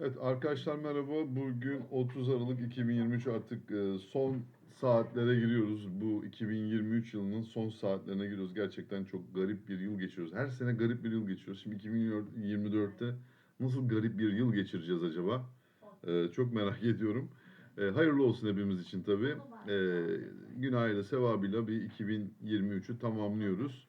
Evet arkadaşlar merhaba. Bugün 30 Aralık 2023 artık e, son saatlere giriyoruz. Bu 2023 yılının son saatlerine giriyoruz. Gerçekten çok garip bir yıl geçiyoruz. Her sene garip bir yıl geçiyoruz. Şimdi 2024'te nasıl garip bir yıl geçireceğiz acaba? E, çok merak ediyorum. E, hayırlı olsun hepimiz için tabii. Günahıyla sevabıyla bir 2023'ü tamamlıyoruz.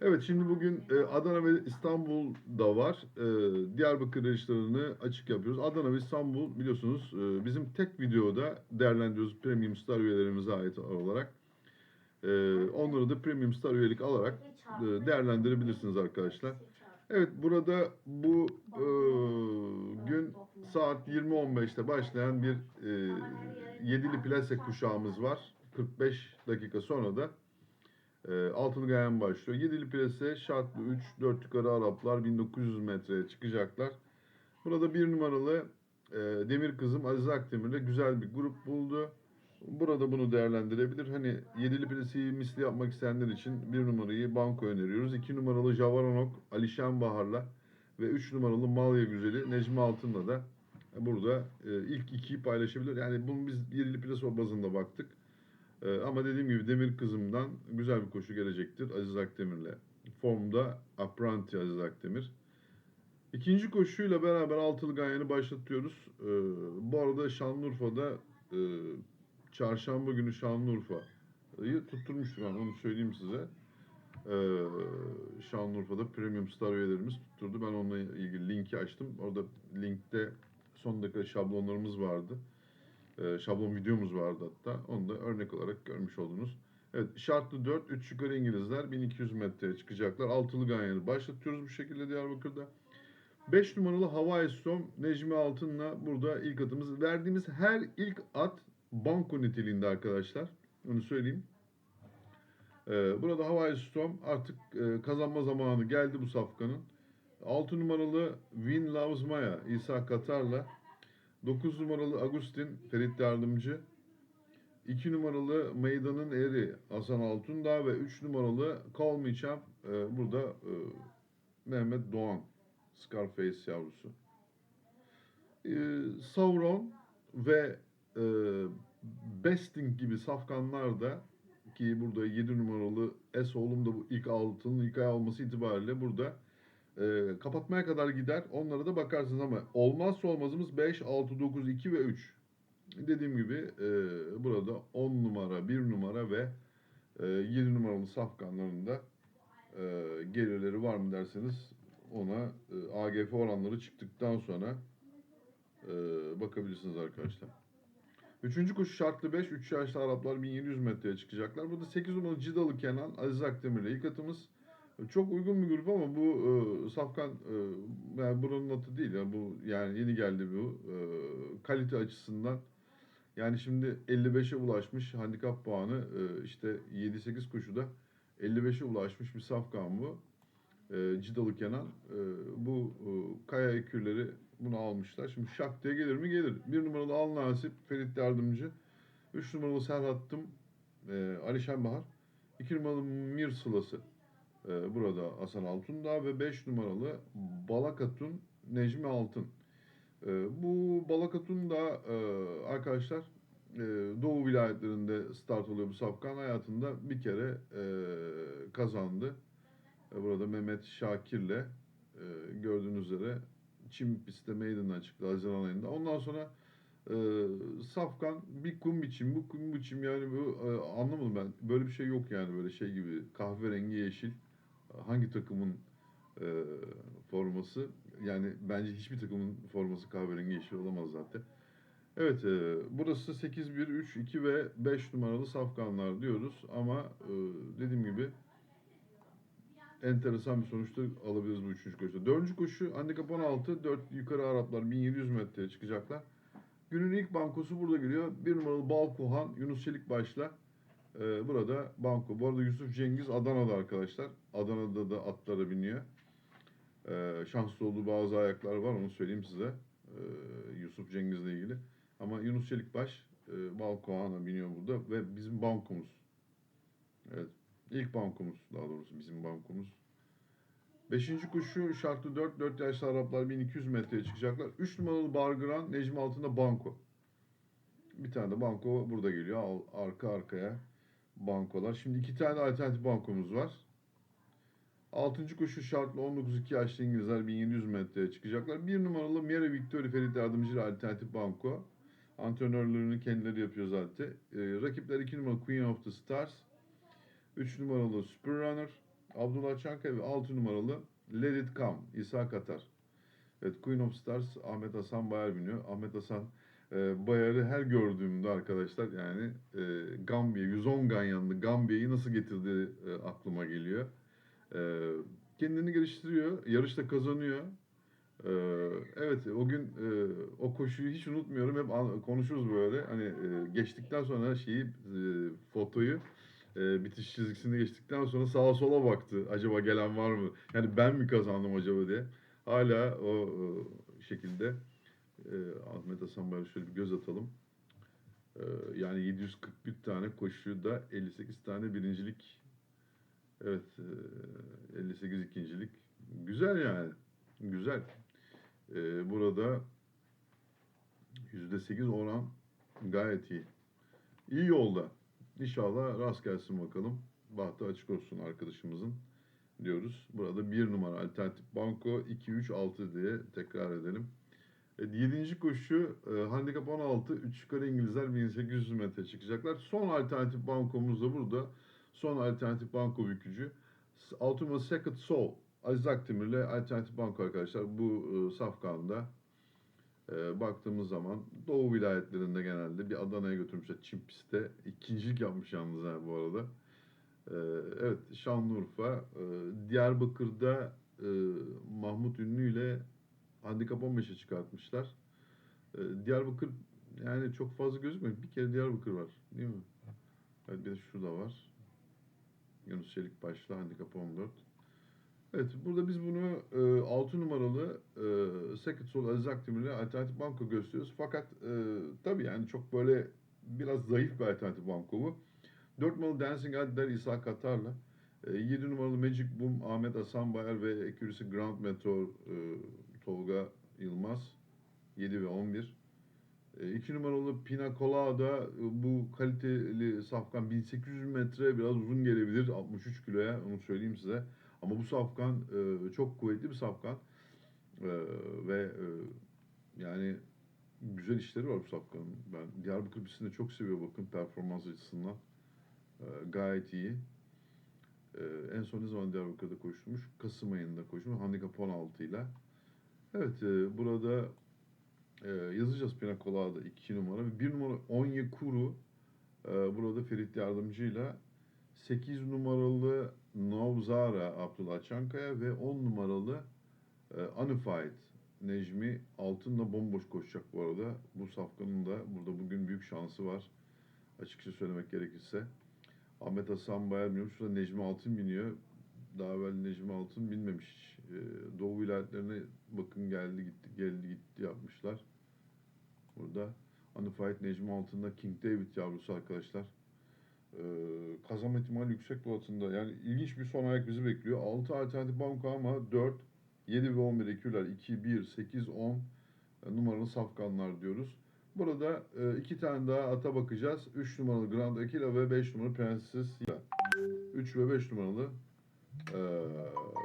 Evet şimdi bugün e, Adana ve İstanbul'da var. E, Diyarbakır yarışlarını açık yapıyoruz. Adana ve İstanbul biliyorsunuz e, bizim tek videoda değerlendiriyoruz Premium Star üyelerimize ait olarak. Onları da Premium Star üyelik alarak değerlendirebilirsiniz arkadaşlar. Evet burada bu gün saat 20.15'te başlayan bir e, yedili plase kuşağımız var. 45 dakika sonra da e, altılı gayen başlıyor. Yedili plase şartlı 3, 4 yukarı Araplar 1900 metreye çıkacaklar. Burada bir numaralı e, Demir Kızım Aziz Akdemir'le güzel bir grup buldu. Burada bunu değerlendirebilir. Hani yedili plaseyi misli yapmak isteyenler için bir numarayı banko öneriyoruz. İki numaralı Javaronok Alişan Bahar'la ve üç numaralı Malya Güzeli Necmi Altın'la da burada e, ilk ikiyi paylaşabilir. Yani bunu biz yedili plase bazında baktık. Ee, ama dediğim gibi Demir Kızım'dan güzel bir koşu gelecektir Aziz Akdemir'le. Formda Apranti Aziz Akdemir. İkinci koşuyla beraber altılı ganyanı başlatıyoruz. Ee, bu arada Şanlıurfa'da e, çarşamba günü Şanlıurfa'yı tutturmuştur ben onu söyleyeyim size. Ee, Şanlıurfa'da Premium Star üyelerimiz tutturdu. Ben onunla ilgili linki açtım. Orada linkte son dakika şablonlarımız vardı. Ee, şablon videomuz vardı hatta. Onu da örnek olarak görmüş oldunuz. Evet şartlı 4, 3 yukarı İngilizler 1200 metreye çıkacaklar. Altılı ganyanı başlatıyoruz bu şekilde Diyarbakır'da. 5 numaralı Hawaii Storm Necmi Altın'la burada ilk atımız. Verdiğimiz her ilk at banko niteliğinde arkadaşlar. Onu söyleyeyim. Ee, burada Hawaii Storm artık e, kazanma zamanı geldi bu safkanın. 6 numaralı Win Loves Maya İsa Katar'la 9 numaralı Agustin Ferit Yardımcı 2 numaralı Meydanın Eri Hasan Altundağ ve 3 numaralı Call Me Champ e, burada e, Mehmet Doğan Scarface yavrusu. E, Sauron ve e, Besting gibi safkanlar da ki burada 7 numaralı Es oğlum da bu ilk altının ilk ay alması itibariyle burada e, kapatmaya kadar gider. Onlara da bakarsınız ama olmazsa olmazımız 5, 6, 9, 2 ve 3. Dediğim gibi e, burada 10 numara, 1 numara ve e, 7 numaralı safkanlarında e, gelirleri var mı derseniz ona e, AGF oranları çıktıktan sonra e, bakabilirsiniz arkadaşlar. Üçüncü koşu şartlı 5. 3 yaşlı Araplar 1700 metreye çıkacaklar. Burada 8 numaralı Cidalı Kenan, Aziz Akdemir'le ilk atımız. Çok uygun bir grup ama bu e, Safkan e, yani buranın atı değil. Yani bu yani yeni geldi bu. E, kalite açısından yani şimdi 55'e ulaşmış handikap puanı e, işte 7-8 koşuda 55'e ulaşmış bir Safkan bu. E, Cidalı Kenan. E, bu e, kaya ekürleri bunu almışlar. Şimdi şak diye gelir mi? Gelir. Bir numaralı Al Nasip, Ferit Yardımcı. Üç numaralı Serhattım, e, Alişan Bahar. İki numaralı Mir Sılası. Ee, burada Hasan Altundağ ve 5 numaralı Balakatun Necmi Altın. Ee, bu Balakatun da e, arkadaşlar e, Doğu vilayetlerinde start oluyor bu safkan. Hayatında bir kere e, kazandı. Burada Mehmet Şakir'le gördüğünüz üzere Çim pistte meydanına çıktı Haziran ayında. Ondan sonra e, Safkan bir kum biçim, bu kum biçim yani bu e, anlamadım ben. Böyle bir şey yok yani böyle şey gibi kahverengi yeşil hangi takımın e, forması yani bence hiçbir takımın forması kahverengi yeşil olamaz zaten. Evet e, burası 8 1 3 2 ve 5 numaralı safkanlar diyoruz ama e, dediğim gibi enteresan bir sonuçta alabiliriz bu üçüncü koşuda. Dördüncü koşu handikap 16 4 yukarı Araplar 1700 metreye çıkacaklar. Günün ilk bankosu burada geliyor. Bir numaralı Balkohan Yunus Çelik başla. Ee, burada banko. Bu arada Yusuf Cengiz Adana'da arkadaşlar. Adana'da da atlara biniyor. Ee, şanslı olduğu bazı ayaklar var onu söyleyeyim size. Ee, Yusuf Cengiz'le ilgili. Ama Yunus Çelikbaş e, Balkohan'a biniyor burada ve bizim bankomuz. Evet. İlk bankomuz daha doğrusu bizim bankomuz. Beşinci koşu şartlı 4, 4 yaşlı Araplar 1200 metreye çıkacaklar. 3 numaralı Bargran, Necmi altında Banko. Bir tane de Banko burada geliyor. Al- Arka arkaya bankolar. Şimdi iki tane alternatif bankomuz var. Altıncı koşu şartlı 19-2 yaşlı İngilizler 1700 metreye çıkacaklar. Bir numaralı Miera Victoria Ferit Yardımcı alternatif banko. Antrenörlerini kendileri yapıyor zaten. Ee, rakipler 2 numaralı Queen of the Stars. 3 numaralı Super Runner. Abdullah Çankaya ve 6 numaralı Let It Come. İsa Katar. Evet Queen of Stars Ahmet Hasan Bayar biniyor. Ahmet Hasan Bayar'ı her gördüğümde arkadaşlar yani e, Gambiya 110 ganyanlı Gambiya'yı nasıl getirdiği e, aklıma geliyor. E, kendini geliştiriyor. Yarışta kazanıyor. E, evet o gün e, o koşuyu hiç unutmuyorum. Hep konuşuruz böyle. Hani e, geçtikten sonra şeyi e, fotoyu e, bitiş çizgisinde geçtikten sonra sağa sola baktı. Acaba gelen var mı? Yani ben mi kazandım acaba diye. Hala o e, şekilde Ahmet Hasan Bayar'a şöyle bir göz atalım. E, yani 741 tane koşuda 58 tane birincilik. Evet, e, 58 ikincilik. Güzel yani. Güzel. E, burada %8 oran gayet iyi. İyi yolda. İnşallah rast gelsin bakalım. Bahtı açık olsun arkadaşımızın diyoruz. Burada bir numara alternatif banko 2-3-6 diye tekrar edelim. Evet, 7. koşu e, handikap 16 3 yukarı İngilizler 1800 metre çıkacaklar. Son alternatif bankomuz da burada. Son alternatif banko bükücü. 6 numara Second Soul. Aziz Akdemir'le alternatif banko arkadaşlar. Bu e, safkanda e, baktığımız zaman Doğu vilayetlerinde genelde bir Adana'ya götürmüşler Çin pistte. İkincilik yapmış yalnız ha bu arada. E, evet Şanlıurfa. E, Diyarbakır'da e, Mahmut Ünlü ile handikap 15'e çıkartmışlar. E, Diyarbakır yani çok fazla gözükmüyor. Bir kere Diyarbakır var değil mi? Evet bir de şurada var. Yunus Çelik başla handikap 14. Evet burada biz bunu e, 6 numaralı e, Second Soul Aziz Akdemir'le alternatif banko gösteriyoruz. Fakat e, tabii yani çok böyle biraz zayıf bir alternatif banko bu. 4 numaralı Dancing Adler İsa Katar'la. E, 7 numaralı Magic Boom Ahmet Hasan Bayar ve Accuracy Ground Meteor e, Tolga Yılmaz. 7 ve 11. 2 numaralı Pina Colada e, bu kaliteli safkan 1800 metre biraz uzun gelebilir 63 kiloya onu söyleyeyim size. Ama bu safkan e, çok kuvvetli bir safkan E, ve e, yani güzel işleri var bu safkanın. Ben Diyarbakır pistini çok seviyor bakın performans açısından. E, gayet iyi. E, en son ne zaman Diyarbakır'da koşmuş? Kasım ayında koşmuş. Handikap 16 ile. Evet e, burada e, yazacağız Pina Colada 2 numara. ve 1 numara Onyekuru e, burada Ferit Yardımcı'yla 8 numaralı Novzara Abdullah Çankaya ve 10 numaralı e, Unified Necmi Altın'la bomboş koşacak bu arada. Bu safkanın da burada bugün büyük şansı var. Açıkça söylemek gerekirse. Ahmet Hasan Bayar biniyor. Şurada Necmi Altın biniyor. Daha evvel Necmi Altın bilmemiş. E, Doğu vilayetlerine bakın geldi gitti geldi gitti yapmışlar. Burada Unified Necmi Altın'da King David yavrusu arkadaşlar. Ee, kazanma ihtimali yüksek bu atında. Yani ilginç bir son ayak bizi bekliyor. 6 alternatif banko ama 4, 7 ve 11 eküler 2, 1, 8, 10 numaralı safkanlar diyoruz. Burada e, iki tane daha ata bakacağız. 3 numaralı Grand Aquila ve 5 numaralı Prenses Yela. 3 ve 5 numaralı e,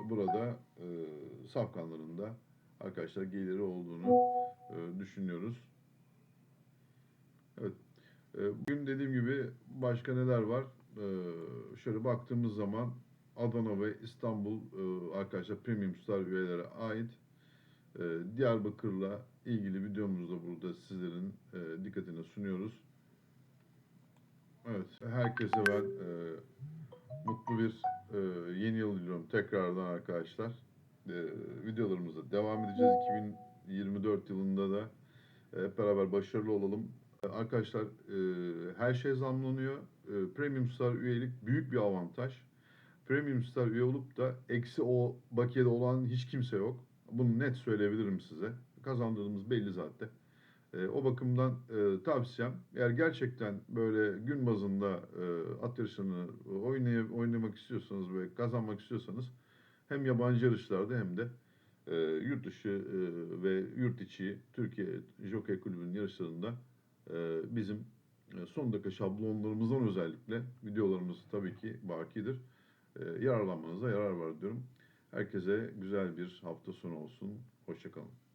burada e, safkanlarında arkadaşlar geliri olduğunu e, düşünüyoruz. Evet. E, bugün dediğim gibi başka neler var? E, şöyle baktığımız zaman Adana ve İstanbul e, arkadaşlar Premium Star üyelere ait. E, Diyarbakır'la ilgili videomuzu da burada sizlerin e, dikkatine sunuyoruz. Evet, herkese ben e, mutlu bir e, yeni yıl diliyorum tekrardan arkadaşlar. E, videolarımıza devam edeceğiz. 2024 yılında da e, hep beraber başarılı olalım. E, Arkadaşlar e, her şey zamlanıyor. E, Premium Star üyelik büyük bir avantaj. Premium Star üye olup da eksi o bakiyede olan hiç kimse yok. Bunu net söyleyebilirim size. Kazandığımız belli zaten. E, o bakımdan e, tavsiyem eğer gerçekten böyle gün bazında e, at yarışlarını oynay oynamak istiyorsanız ve kazanmak istiyorsanız hem yabancı yarışlarda hem de e, yurt dışı e, ve yurt içi Türkiye Jockey Kulübü'nün yarışlarında e, bizim e, son dakika şablonlarımızdan özellikle videolarımız tabii ki bakidir. E, yararlanmanıza yarar var diyorum. Herkese güzel bir hafta sonu olsun. Hoşçakalın.